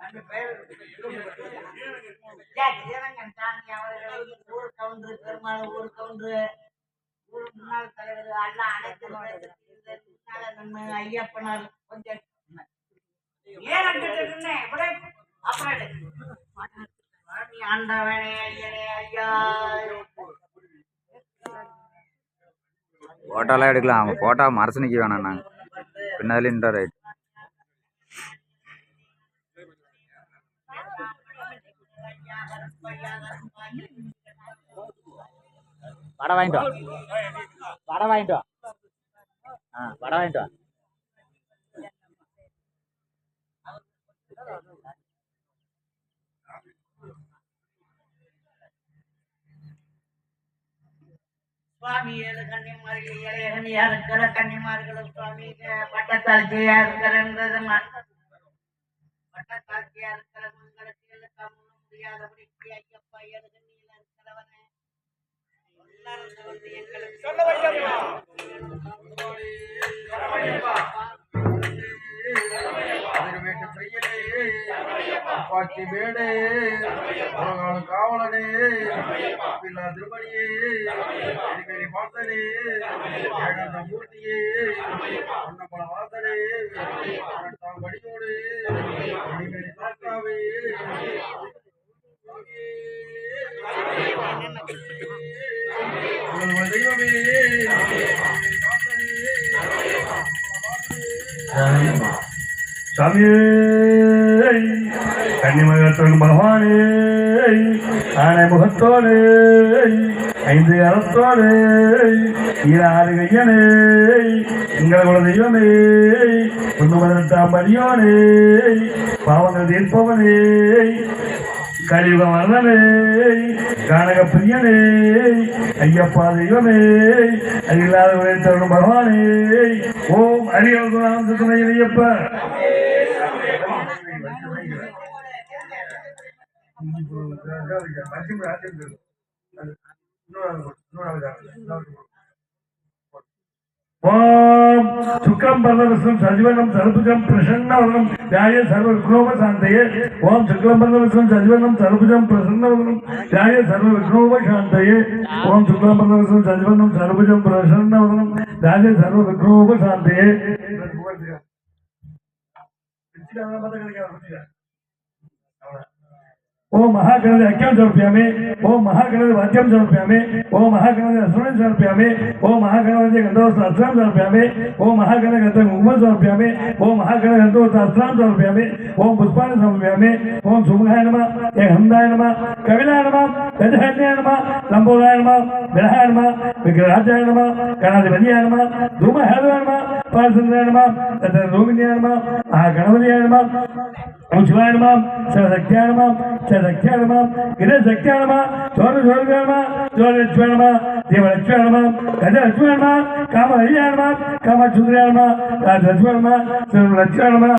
அந்த சாமி ஊர் கவுண்டரு பெருமாள் ஊர் கவுண்டரு ஊர் முன்னாள் தலைவர் எல்லாம் அனைத்து ஐயப்பனார் கொஞ்சம் இப்படி அப்புறம் ஆண்டவனே ஐயனே ஐயா. ஃபோட்டோலாம் எடுக்கலாம். அவங்க ஃபோட்டோ மறைச்சு நிற்க வேணாம் நாங்கள் பின்னாடி நின்றா ரைட் வடை வாங்கிட்டு வா. வடை வாங்கிட்டு வா. ஆ வடை வாங்கிட்டு சுவாமி ஏழு கன்னிமார்கள் இளைய இருக்கிற கன்னிமார்களும் சுவாமி பட்டத்தாழ்ச்சியா இருக்கிறன்றது பட்டத்தாழ்ச்சியா இருக்கிற உங்களுக்கு எல்லாம் முடியாதபடிக்கு ஐயப்பா ஏழு கண்ணியில இருக்கிறவனே எல்லாரும் வந்து எங்களுக்கு காப்பாற்றி வேடே உலகான காவலனே பில்லா திருமணியே எரிமேலி வாசனே ஏகாந்த மூர்த்தியே அன்னப்பல வாசனே அரட்டாம் படியோடு எரிமேலி தாத்தாவே தெய்வமே சாமியே கன்னிமகத்தோடு பகவானே ஆனை முகத்தோடு ஐந்து அறத்தோடு ஈராறு கையனே எங்கள் குல தெய்வமே ஒன்று பாவங்கள் தீர்ப்பவனே கலியுக மரணனே கானக பிரியனே ஐயப்பா தெய்வமே அகிலாத உழைத்தவரும் பகவானே ஓம் அரியல் குணாம் ஐயப்பா. சுக்கம் பரதவசம் சஜீவனம் சர்புஜம் பிரசன்னவனம் தியாய சர்வ விக்னோப சாந்தயே ஓம் சுக்லம் பரதவசம் சஜீவனம் சர்புஜம் பிரசன்னவனம் தியாய சர்வ விக்னோப சாந்தயே ஓம் சுக்லம் பரதவசம் சஜீவனம் சர்புஜம் பிரசன்னவனம் தியாய சர்வ விக்னோப சாந்தயே ओम महागणेश अक्यावन सौ रुपया में ओम महागणेश वाक्यम सौ रुपया में ओम महागणेश अस्वन सौ रुपया में ओम महागणेश गंधोत्तर अस्त्राम सौ रुपया में ओम सौ रुपया में ओम महागणेश गंधोत्तर सौ रुपया में ओम पुष्पान सौ रुपया में एक हमदाय नम। गजहन्याय लंबोदाय પારસંદ્રાયણમાં તથા રોમિન્યાણમાં આ ગણવરિયાણમાં ઉજવાયણમાં સહસખ્યાણમાં સહસખ્યાણમાં ગિરસખ્યાણમાં ચોર ચોરવ્યાણમાં ચોર અજવાણમાં દેવ અજવાણમાં ગજ અજવાણમાં કામ હરિયાણમાં કામ ચુંદ્રાયણમાં રાજ અજવાણમાં સર્વ લક્ષણમાં